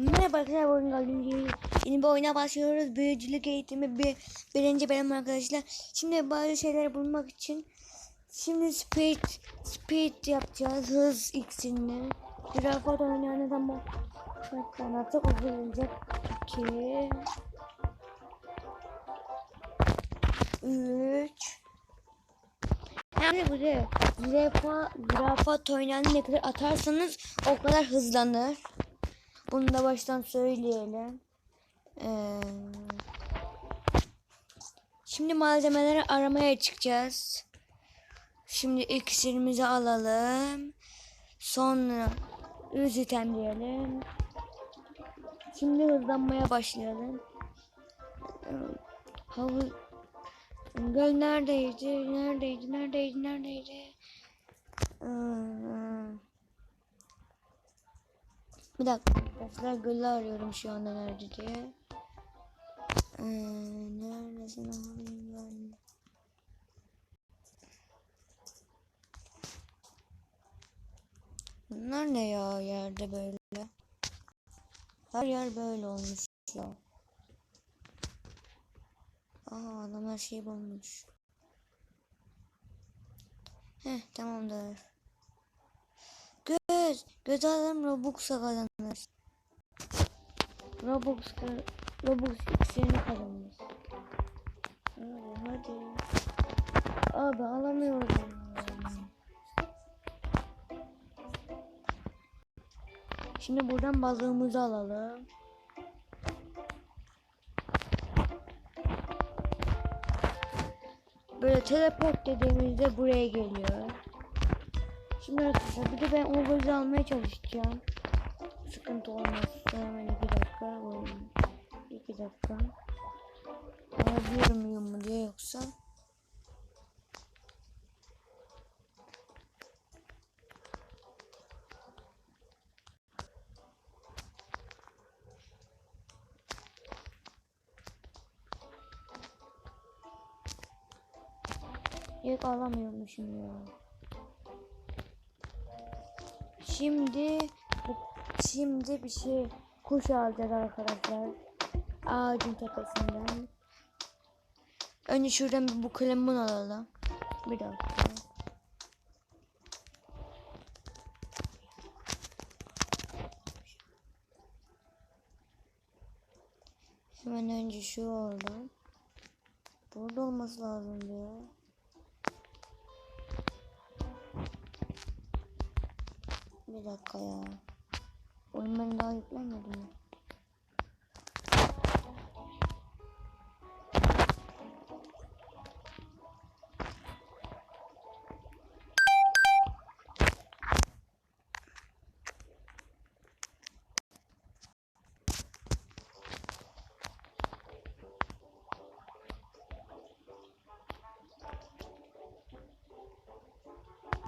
Merhaba arkadaşlar bu oyun gördüğünüz Yeni bir oyuna başlıyoruz. Büyücülük eğitimi bir, birinci bölüm arkadaşlar. Şimdi bazı şeyleri bulmak için Şimdi speed speed yapacağız. Hız iksirini. Zürafa oynayan adam bu. Bakın artık uzayacak. 2 3 Hem bu da zürafa, zürafa toynağını ne kadar atarsanız o kadar hızlanır. Bunu da baştan söyleyelim. Ee, şimdi malzemeleri aramaya çıkacağız. Şimdi iksirimizi alalım. Sonra üz item diyelim. Şimdi hızlanmaya başlayalım. Ee, Havuz Göl neredeydi? Neredeydi? Neredeydi? Neredeydi? Ee, Bir dakika arkadaşlar gölü arıyorum şu anda nerede diye. Ee, neredesin oğlum ben? Bunlar ne ya yerde böyle? Her yer böyle olmuş ya. Aa adam her şeyi bulmuş. Heh tamamdır. Göz adam Robux'a kazanır. Robux Robux iksirini kazanır. Hadi hadi. Abi alamıyorum. Şimdi buradan balığımızı alalım. Böyle teleport dediğimizde buraya geliyor. Şimdi arkadaşlar bir de ben o gözü almaya çalışacağım. Sıkıntı olmaz. Hemen iki dakika. Oyun. İki dakika. Alabiliyor muyum mu diye yoksa. Yok alamıyormuşum ya. Şimdi şimdi bir şey kuş alacağız arkadaşlar. Ağacın tepesinden. Önce şuradan bir bu kalemun alalım. Bir dakika. Hemen önce şu oldu. Burada olması lazım ya. Bir dakika ya. Oyun ben daha yüklenmedi mi?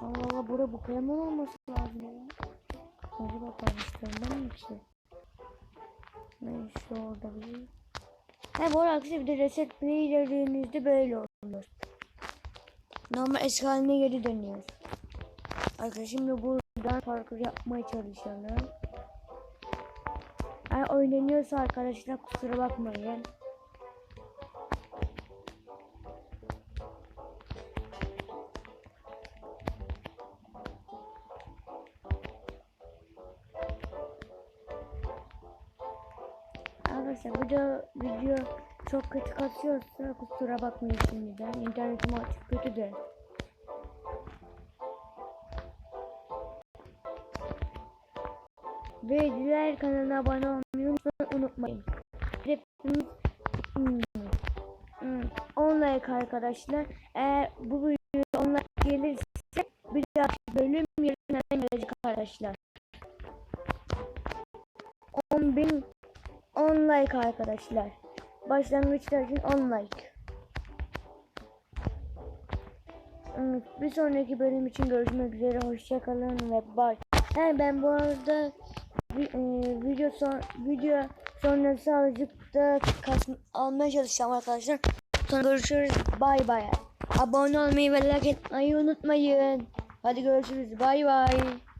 Allah Allah burada bu kalemin olması lazım ya. Bakalım işte mi ki? Neyse orada bir. He bu arada bir de reset play dediğinizde böyle oluyor. Normal eski haline geri dönüyor. Arkadaşlar şimdi buradan parkur yapmaya çalışalım. Eğer oynanıyorsa arkadaşlar kusura bakmayın. Arkadaşlar video video çok kötü kasıyorsa kusura bakmayın şimdiden. İnternetim açık kötü de. Ve diğer kanalına abone olmayı unutmayın. Hepiniz hmm, hmm, 10 like arkadaşlar. Eğer bu video 10 like gelirse bir dahaki bölüm yarın gelecek arkadaşlar. 10 bin 10 like arkadaşlar. Başlangıçlar için 10 like. Bir sonraki bölüm için görüşmek üzere. Hoşçakalın ve bye. Yani ben bu arada e, video son video sonrası azıcık da almaya çalışacağım arkadaşlar. Sonra görüşürüz. Bye bye. Abone olmayı ve like etmeyi unutmayın. Hadi görüşürüz. Bye bye.